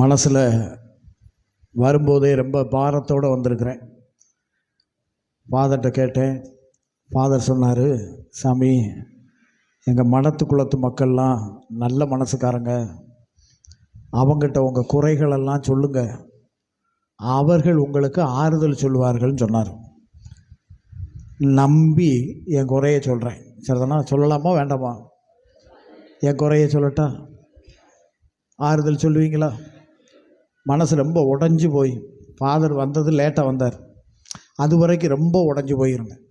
மனசில் வரும்போதே ரொம்ப பாரத்தோடு வந்திருக்கிறேன். ஃபாதர்கிட்ட கேட்டேன். ஃபாதர் சொன்னார் சாமி எங்கள் மனத்து குலத்து மக்கள்லாம் நல்ல மனசுக்காரங்க. அவங்ககிட்ட உங்கள் குறைகளெல்லாம் சொல்லுங்கள் அவர்கள் உங்களுக்கு ஆறுதல் சொல்லுவார்கள்னு சொன்னார். நம்பி என் குறைய சொல்கிறேன் சரிதானா சொல்லலாமா வேண்டாமா? என் குறைய சொல்லட்டா? ஆறுதல் சொல்லுவீங்களா? மனசு ரொம்ப உடஞ்சி போய். ஃபாதர் வந்தது லேட்டாக வந்தார். அது வரைக்கும் ரொம்ப உடஞ்சி போயிருந்தேன்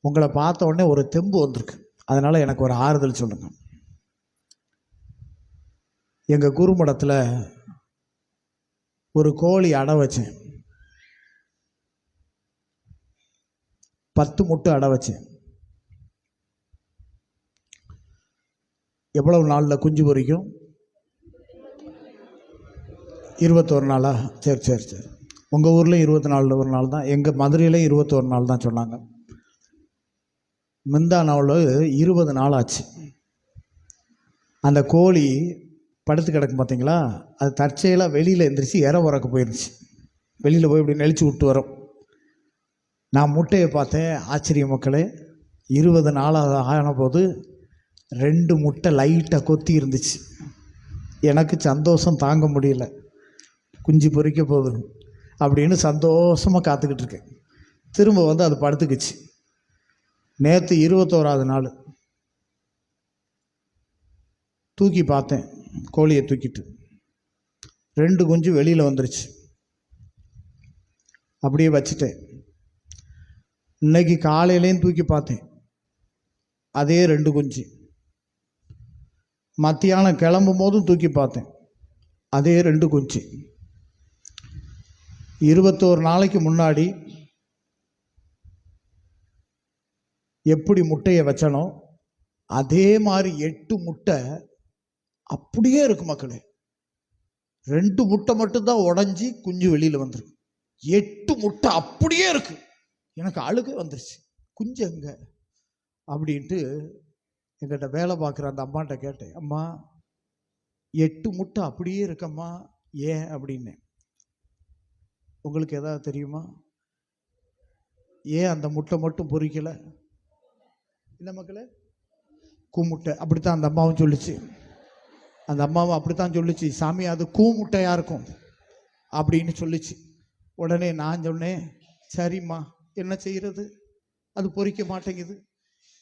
உங்களை பார்த்த உடனே ஒரு தெம்பு வந்திருக்கு. அதனால் எனக்கு ஒரு ஆறுதல் சொல்லுங்கள் எங்கள் குருமடத்தில் ஒரு கோழி அடை வச்சேன். பத்து முட்டை அடை வச்சேன். எவ்வளவு நாளில் குஞ்சு பொறிக்கும் இருபத்தொரு நாளா? சரி சரி சரி. உங்கள் ஊரில் இருபத்தி நாலு ஒரு நாள் தான். எங்கள் மதுரையிலையும் இருபத்தொரு நாள் தான் சொன்னாங்க. முந்தா இருபது நாள் ஆச்சு. அந்த கோழி படுத்து கிடக்கும் பார்த்தீங்களா அது தற்செயலாக வெளியில் எந்திரிச்சு இற உறக்க போயிருந்துச்சு வெளியில் போய் இப்படி நெளிச்சு விட்டு வரும். நான் முட்டையை பார்த்தேன். ஆச்சரிய மக்களே. இருபது நாளாக ஆன போது ரெண்டு முட்டை லைட்டாக கொத்தி இருந்துச்சு. எனக்கு சந்தோஷம் தாங்க முடியல. குஞ்சு பொறிக்க போகுது அப்படின்னு சந்தோஷமாக காத்துக்கிட்டு இருக்கேன். திரும்ப வந்து அது படுத்துக்குச்சு. நேற்று இருபத்தோராவது நாள். தூக்கி பார்த்தேன் கோழியை தூக்கிட்டு. ரெண்டு குஞ்சு வெளியில் வந்துருச்சு. அப்படியே வச்சுட்டேன். இன்னைக்கு காலையிலையும் தூக்கி பார்த்தேன். அதே ரெண்டு குஞ்சு. மத்தியானம் கிளம்பும் போதும் தூக்கி பார்த்தேன். அதே ரெண்டு குஞ்சு. இருபத்தோரு நாளைக்கு முன்னாடி எப்படி முட்டையை வச்சனோ அதே மாதிரி எட்டு முட்டை அப்படியே இருக்கு மக்களே. ரெண்டு முட்டை மட்டும்தான் உடஞ்சி குஞ்சு வெளியில் வந்துருக்கு. எட்டு முட்டை அப்படியே இருக்கு. எனக்கு அழுகை வந்துருச்சு. குஞ்சு எங்க? அப்படின்ட்டு எங்கிட்ட வேலை பார்க்குற அந்த அம்மாட்ட கேட்டேன். அம்மா எட்டு முட்டை அப்படியே இருக்கம்மா ஏன்? அப்படின்னேன். உங்களுக்கு எதாவது தெரியுமா? ஏன் அந்த முட்டை மட்டும் பொறிக்கலை? இந்த மக்களே? கூமுட்டை. அப்படித்தான் அந்த அம்மாவும் சொல்லுச்சு. அந்த அம்மாவும் அப்படித்தான் சொல்லுச்சு. சாமி அது கூமுட்டையாக இருக்கும் அப்படின்னு சொல்லிச்சு. உடனே நான் சொன்னேன் சரிம்மா என்ன செய்கிறது அது பொறிக்க மாட்டேங்குது.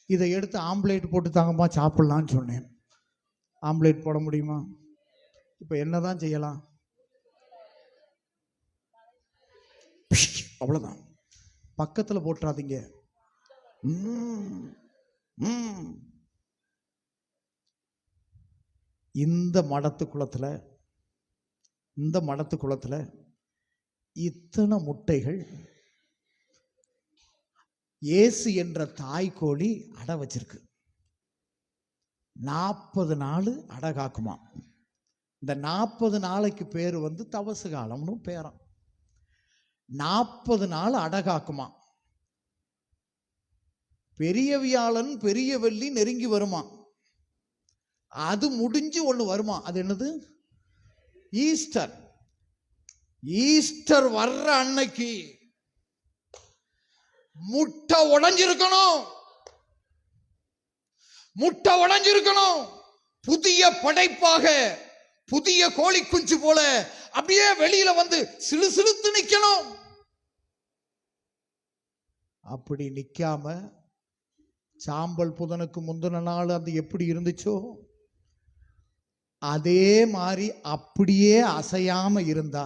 இதை எடுத்து ஆம்லேட் போட்டு தாங்கம்மா சாப்பிட்லான்னு சொன்னேன். ஆம்லேட் போட முடியுமா? இப்போ என்ன தான் செய்யலாம்? அவ்வளோதான் பக்கத்தில் போட்டுறாதீங்க. ம், ம். இந்த மடத்து குளத்தில் இந்த மடத்து குளத்தில் இத்தனை முட்டைகள் இயேசு என்ற தாய்க்கோழி அடை வச்சிருக்கு. நாற்பது நாள் அடை காக்குமா இந்த நாற்பது நாளைக்கு பேர் வந்து தவசு காலம்னு பேராம். நாற்பது நாள் அடகாக்குமா? பெரிய வியாழன் பெரிய வெள்ளி நெருங்கி வருமா? அது முடிஞ்சு ஒன்று வருமா? அது என்னது? ஈஸ்டர். ஈஸ்டர் வர்ற அன்னைக்கு முட்டை உடஞ்சிருக்கணும். முட்டை உடஞ்சிருக்கணும். புதிய படைப்பாக புதிய கோழி குஞ்சு போல அப்படியே வெளியில வந்து சிலு சிலுத்து நிக்கணும். அப்படி நிக்காம சாம்பல் புதனுக்கு முந்தின நாள் அது எப்படி இருந்துச்சோ அதே மாதிரி அப்படியே அசையாம இருந்தா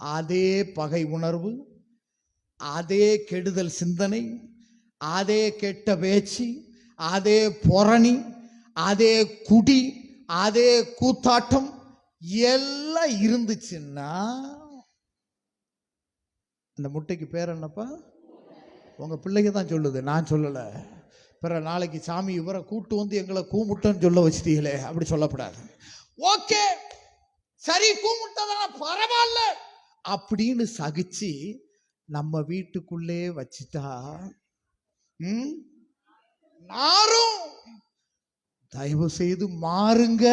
அதே பகை உணர்வு அதே கெடுதல் சிந்தனை அதே கெட்ட பேச்சு அதே பொரணி அதே குடி அதே கூத்தாட்டம் எல்லாம் இருந்துச்சுன்னா அந்த முட்டைக்கு பேர் என்னப்பா? உங்கள் பிள்ளைங்க தான் சொல்லுது. நான் சொல்லலை. பிற நாளைக்கு சாமி இவரை கூட்டு வந்து எங்களை கூமுட்டன்னு சொல்ல வச்சிட்டீங்களே அப்படி சொல்லக்கூடாது ஓகே சரி கூமுட்டதான் பரவாயில்ல அப்படின்னு சகிச்சு நம்ம வீட்டுக்குள்ளே வச்சிட்டா ம், நாரும் தயவு செய்து மாறுங்க.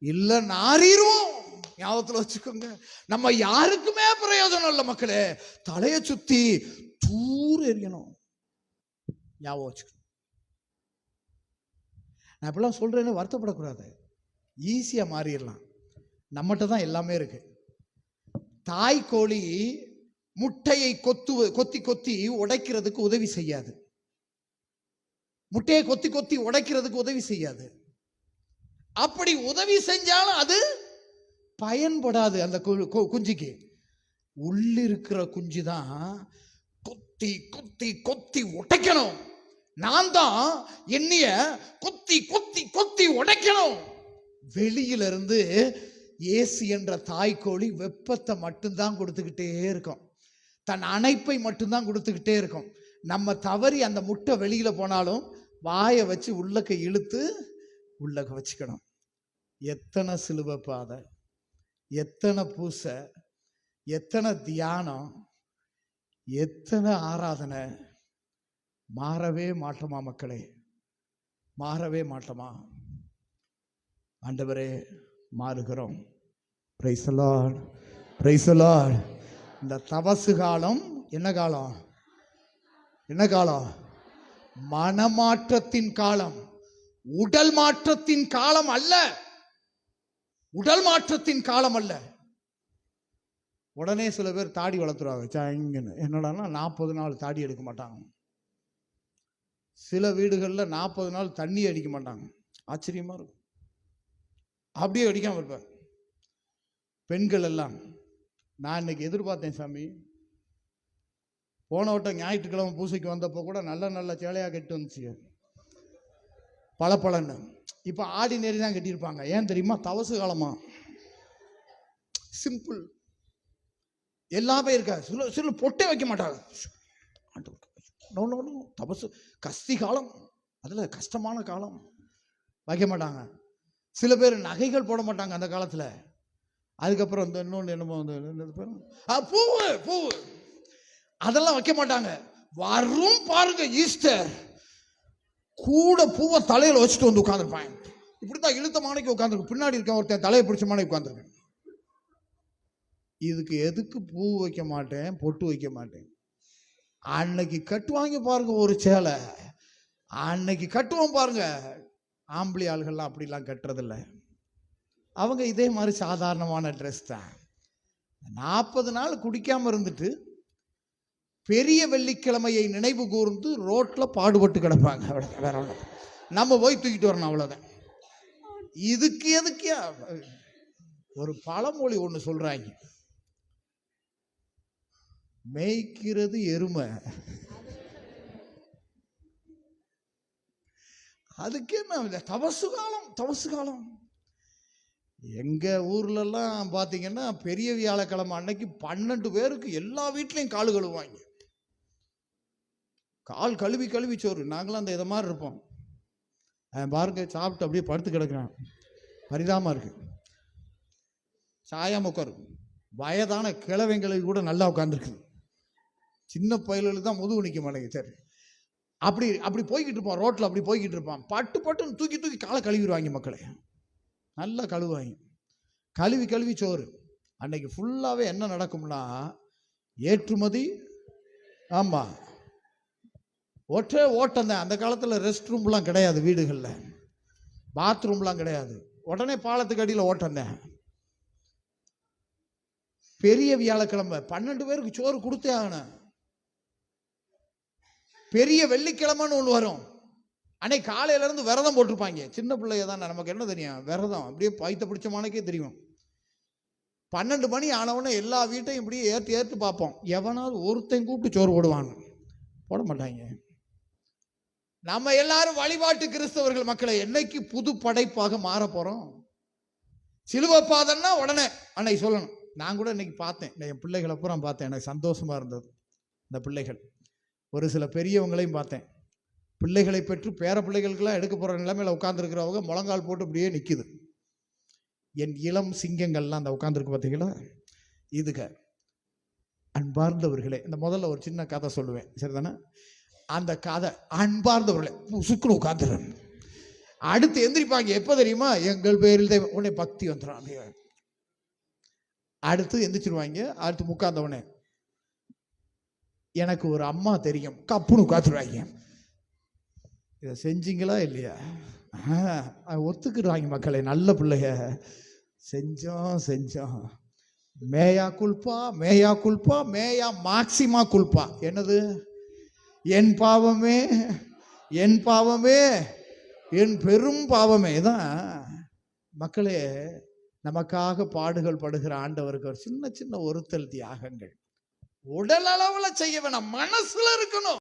இல்லை நாரிடுவோம் ஞாபகத்தில் வச்சுக்கோங்க. நம்ம யாருக்குமே பிரயோஜனம் இல்லை மக்களே. தலையை சுத்தி தூர் எரியணும் ஞாபகம் வச்சுக்கணும். நான் இப்பெல்லாம் சொல்றேன்னு வருத்தப்படக்கூடாது. ஈஸியா மாறிடலாம். நம்மகிட்ட தான் எல்லாமே இருக்கு. தாய் கோழி முட்டையை கொத்து கொத்தி கொத்தி உடைக்கிறதுக்கு உதவி செய்யாது. முட்டையை கொத்தி கொத்தி உடைக்கிறதுக்கு உதவி செய்யாது. அப்படி உதவி செஞ்சாலும் அது பயன்படாது அந்த கு- கு- குஞ்சுக்கு. உள்ளிருக்கிற குஞ்சு தான் கொத்தி கொத்தி கொத்தி உடைக்கணும். நான் தான் என்னைய கொத்தி கொத்தி கொத்தி உடைக்கணும். வெளியிலிருந்து ஏசி என்ற தாய்க்கோழி வெப்பத்தை மட்டும்தான் கொடுத்துக்கிட்டே இருக்கும். தன் அணைப்பை மட்டும்தான் கொடுத்துக்கிட்டே இருக்கும். நம்ம தவறி அந்த முட்டை வெளியில போனாலும் வாயை வச்சு உள்ளக்க இழுத்து உள்ள வச்சுக்கணும். எத்தனை சிலுவை பாதை எத்தனை பூசை எத்தனை தியானம் எத்தனை ஆராதனை மாறவே மாட்டோமா மக்களே? மாறவே மாட்டோமா? ஆண்டவரே மாறுகிறோம். பிரைசலாட் பிரைசலாட் இந்த தவசு காலம் என்ன காலம்? என்ன காலம்? மனமாற்றத்தின் காலம். உடல் மாற்றத்தின் காலம் அல்ல. உடல் மாற்றத்தின் காலம் அல்ல. உடனே சில பேர் தாடி வளர்த்துருவாங்க. சாங்கன்னு. என்னடான்னா நாற்பது நாள் தாடி எடுக்க மாட்டாங்க. சில வீடுகளில் நாற்பது நாள் தண்ணி அடிக்க மாட்டாங்க. ஆச்சரியமா இருக்கும். அப்படியே அடிக்காம இருப்பேன் பெண்கள் எல்லாம். நான் இன்னைக்கு எதிர்பார்த்தேன் சாமி. போன வட்டம் ஞாயிற்றுக்கிழமை பூசைக்கு வந்தப்போ கூட நல்ல நல்ல சேலையாக கெட்டு வந்துச்சு பல பலன்னு. இப்போ ஆர்டினரி தான் கட்டியிருப்பாங்க. ஏன் தெரியுமா? தவசு காலமா. சிம்பிள் எல்லாமே இருக்கா சில சில பொட்டே வைக்க மாட்டாங்க. நோ நோ நோ தபசு கஸ்தி காலம். அதில் கஷ்டமான காலம். வைக்க மாட்டாங்க. சில பேர் நகைகள் போட மாட்டாங்க அந்த காலத்தில். அதுக்கப்புறம் இந்த இன்னொன்று என்னமோ வந்து பூவு பூவு. அதெல்லாம் வைக்க மாட்டாங்க. வரும் பாருங்க ஈஸ்டர் கூட பூவை தலையில் வச்சுட்டு வந்து உட்காந்துருப்பாங்க இப்படித்தான் இழுத்த மாணிக்கு உட்காந்துருக்கு பின்னாடி இருக்க ஒருத்தன் தலையை பிடிச்ச மானைக்கு உட்காந்துருக்கேன் இதுக்கு எதுக்கு பூ வைக்க மாட்டேன் பொட்டு வைக்க மாட்டேன்? அன்னைக்கு கட்டுவாங்க பாருங்க ஒரு சேலை. அன்னைக்கு கட்டுவோம் பாருங்க. ஆம்பளை ஆள்கள்லாம் அப்படிலாம் கட்டுறதில்ல. அவங்க இதே மாதிரி சாதாரணமான ட்ரெஸ் தான். நாற்பது நாள் குடிக்காமல் இருந்துட்டு பெரிய வெள்ளிக்கிழமையை நினைவு கூர்ந்து ரோட்டில் பாடுபட்டு கிடப்பாங்க. வேற நம்ம போய் தூக்கிட்டு வரணும் அவ்வளோதான் இதுக்கு எதுக்கியா? ஒரு பழமொழி ஒன்று சொல்கிறாங்க மேய்க்கிறது எருமை. அதுக்கு என்ன தவசு காலம் தவசு காலம். எங்கள் ஊர்லலாம் பார்த்தீங்கன்னா பெரிய வியாழக்கிழமை அன்னைக்கு பன்னெண்டு பேருக்கு எல்லா வீட்லேயும் கால் கழுவாங்க கால் கழுவி கழுவி சோறு. நாங்களாம் அந்த இதை மாதிரி இருப்போம். பாருங்க சாப்பிட்டு அப்படியே படுத்து கிடக்குறான். பரிதாபமா இருக்கு. சாயாம உட்காரு வயதான கிழவைங்களுக்கு கூட நல்லா உட்காந்துருக்குது சின்ன பயல்களுக்கு தான் முதுகு நிற்க மாட்டேங்குது சரி. அப்படி அப்படி போய்கிட்டு இருப்பான் ரோட்டில் அப்படி போய்கிட்டு இருப்பான். பட்டு பட்டுன்னு தூக்கி தூக்கி காலை கழுவிடுவாங்க மக்களை. நல்லா கழுவுவாங்க. கழுவி கழுவி சோறு. அன்னைக்கு ஃபுல்லாகவே என்ன நடக்கும்னா ஏற்றுமதி ஆமாம் ஒற்றே ஓட்டம் தான். அந்த காலத்தில் ரெஸ்ட் ரூம்லாம் கிடையாது வீடுகளில். பாத்ரூம்லாம் கிடையாது. உடனே பாலத்துக்கு அடியில் ஓட்டம் தான். பெரிய வியாழக்கிழமை. பன்னெண்டு பேருக்கு சோறு கொடுத்தே ஆகணும். பெரிய வெள்ளிக்கிழமைன்னு ஒன்று வரும். அன்னைக்கு காலையிலேருந்து விரதம் போட்டிருப்பாங்க. சின்ன பிள்ளைய தான் நமக்கு என்ன தெரியும்? விரதம். அப்படியே பைத்த பிடிச்சமானக்கே தெரியும். பன்னெண்டு மணி ஆனவுடனே எல்லா வீட்டையும் இப்படியே ஏற்று ஏற்று பார்ப்போம். எவனாவது ஒருத்தன் கூப்பிட்டு சோறு போடுவாங்க போட மாட்டாங்க. நம்ம எல்லாரும் வழிபாட்டு கிறிஸ்தவர்கள் மக்களை என்னைக்கு புது படைப்பாக மாற போறோம்? சிலுவப்பாதன்னா உடனே அன்னைக்கு சொல்லணும். நான் கூட இன்னைக்கு பார்த்தேன். என் பிள்ளைகளை பூரா பார்த்தேன். எனக்கு சந்தோஷமா இருந்தது இந்த பிள்ளைகள். ஒரு சில பெரியவங்களையும் பார்த்தேன். பிள்ளைகளை பெற்று பேர பிள்ளைகளுக்கெல்லாம் எடுக்க போகிற நிலைமையில் உட்காந்துருக்கிறவங்க முழங்கால் போட்டு அப்படியே நிற்குது என் இளம் சிங்கங்கள்லாம் அந்த உட்காந்துருக்கு பார்த்தீங்களா? இதுக அன்பார்ந்தவர்களே இந்த முதல்ல ஒரு சின்ன கதை சொல்லுவேன். சரிதானே? அந்த கதை அன்பார்ந்தவர்களே சுக்குனு உட்காந்துறேன் அடுத்து எந்திரிப்பாங்க. எப்போ தெரியுமா? எங்கள் பேரில் தெய்வம். உடனே பக்தி வந்துடும். அடுத்து எந்திரிச்சிருவாங்க. அடுத்து உட்காந்தவனே எனக்கு ஒரு அம்மா தெரியும். கப்புன்னு உட்காந்துருவாங்க இதை செஞ்சீங்களா இல்லையா? ஆ, அது ஒத்துக்கிடுவாங்க நல்ல பிள்ளைய செஞ்சோம் செஞ்சோம். Mea culpa mea culpa mea maxima culpa. என்னது? என் பாவமே என் பாவமே என் பெரும் பாவமே தான். மக்களே நமக்காக பாடுகள் படுகிற ஆண்டவருக்கு ஒரு சின்ன சின்ன ஒருத்தல் தியாகங்கள். உடல் அளவில் செய்ய வேணாம் மனசுல இருக்கணும்.